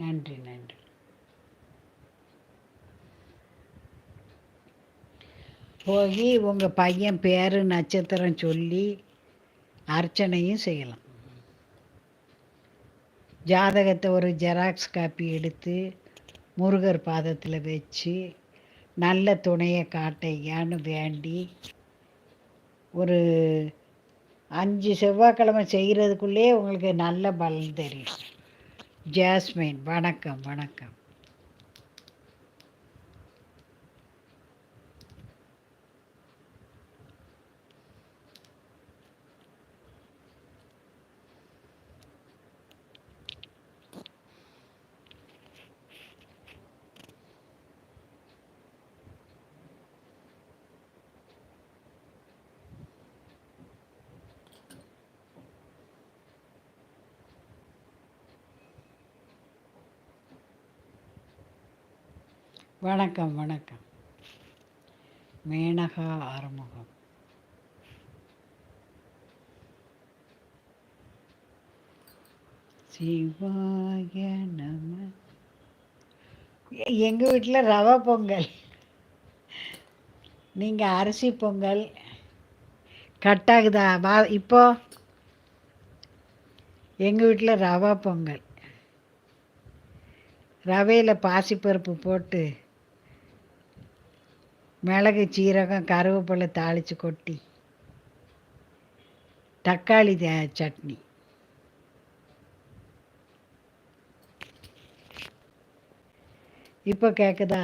நன்றி நன்றி. போய் உங்கள் பையன் பேர் நட்சத்திரம் சொல்லி அர்ச்சனையும் செய்யலாம். ஜாதகத்தை ஒரு ஜெராக்ஸ் காப்பி எடுத்து முருகர் பாதத்தில் வச்சு நல்ல துணையை காட்டையான்னு வேண்டி ஒரு அஞ்சு செவ்வாய்க்கிழமை செய்கிறதுக்குள்ளே உங்களுக்கு நல்ல பலன் தெரியும். ஜாஸ்மின் வணக்கம் வணக்கம். வணக்கம் வணக்கம். மேனகா ஆறுமுகம். சிவாய நம. எங்கள் வீட்டில் ரவை பொங்கல். நீங்கள் அரிசி பொங்கல். கட் ஆகுதா? வா இப்போ. எங்கள் வீட்டில் ரவா பொங்கல். ரவையில் பாசிப்பருப்பு போட்டு மிளகு சீரகம் கருவேப்பிலை தாளித்து கொட்டி தக்காளி சட்னி. இப்போ கேட்குதா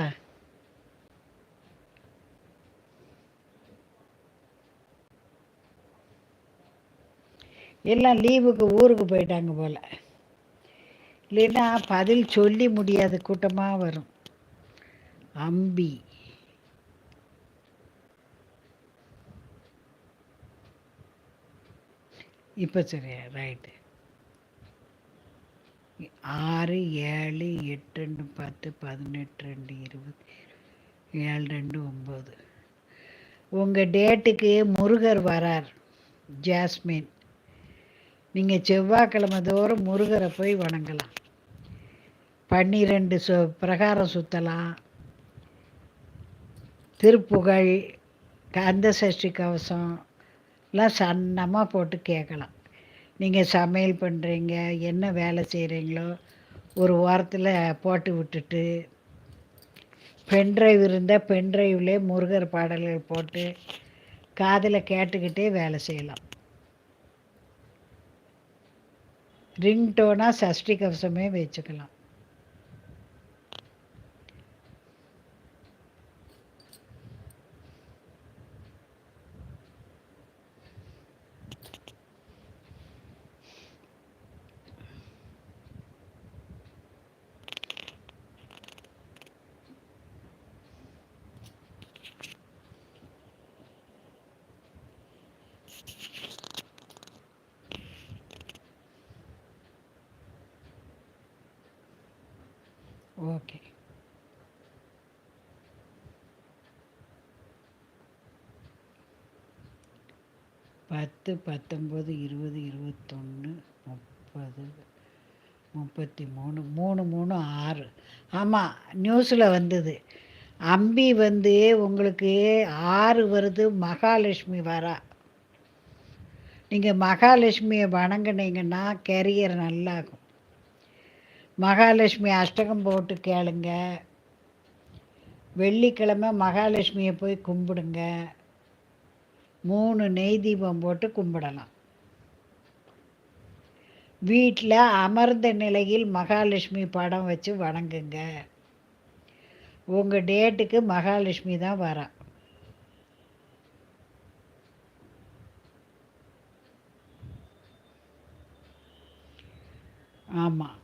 எல்லாம் லீவுக்கு ஊருக்கு போயிட்டாங்க போல். இல்லைன்னா பதில் சொல்லி முடியாத கூட்டமாக வரும். அம்பி. இப்போ சரியா ரைட்டு ஆறு ஏழு எட்டு ரெண்டு பத்து பதினெட்டு ரெண்டு இருபது ஏழு ரெண்டு ஒம்பது உங்கள் டேட்டுக்கு முருகர் வரார் ஜாஸ்மின். நீங்கள் செவ்வாய்க்கிழமை தோறும் முருகரை போய் வணங்கலாம். பன்னிரெண்டு சு பிரகாரம் சுற்றலாம் திருப்புகழ் கந்த சஷ்டி கவசம் எல்லாம் சன்னமாக போட்டு கேட்கலாம். நீங்கள் சமையல் பண்ணுறீங்க என்ன வேலை செய்கிறீங்களோ ஒரு வாரத்தில் போட்டு விட்டுட்டு பென்ட்ரைவ் இருந்தால் பென்ட்ரைவ்லே முருகர் பாடல்கள் போட்டு காதில் கேட்டுக்கிட்டே வேலை செய்யலாம். ரிங்டோனாக சஷ்டி கவசமே வச்சுக்கலாம். ஓகே. பத்து பத்தொம்பது இருபது இருபத்தொன்று முப்பது முப்பத்தி மூணு மூணு மூணு ஆறு. ஆமாம் நியூஸில் வந்தது. அம்பி வந்து உங்களுக்கு ஆறு வருது மகாலட்சுமி வரா. நீங்கள் மகாலட்சுமியை வணங்குனீங்கன்னா கெரியர் நல்லாகும். மகாலட்சுமி அஷ்டகம் போட்டு கேளுங்க. வெள்ளிக்கிழமை மகாலட்சுமியை போய் கும்பிடுங்க. மூணு நெய் தீபம் போட்டு கும்பிடலாம். வீட்டில் அமர்ந்த நிலையில் மகாலட்சுமி படம் வச்சு வணங்குங்க. உங்கள் டேட்டுக்கு மகாலட்சுமி தான் வரா. ஆமாம்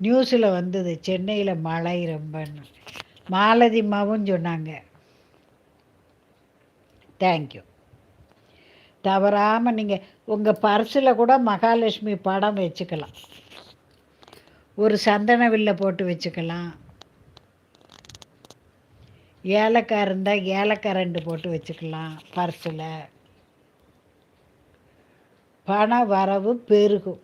நியூஸில் வந்தது சென்னையில் மழை ரொம்பன்னு. மாலதிமாவும் சொன்னாங்க. தேங்க்யூ தவறாமல் நீங்கள் உங்கள் பர்ஸில் கூட மகாலட்சுமி படம் வச்சுக்கலாம். ஒரு சந்தன வில்ல போட்டு வச்சுக்கலாம். ஏலக்காய் இருந்தால் ஏலக்காய் ரெண்டு போட்டு வச்சுக்கலாம் பர்ஸில். பண வரவு பெருகும்.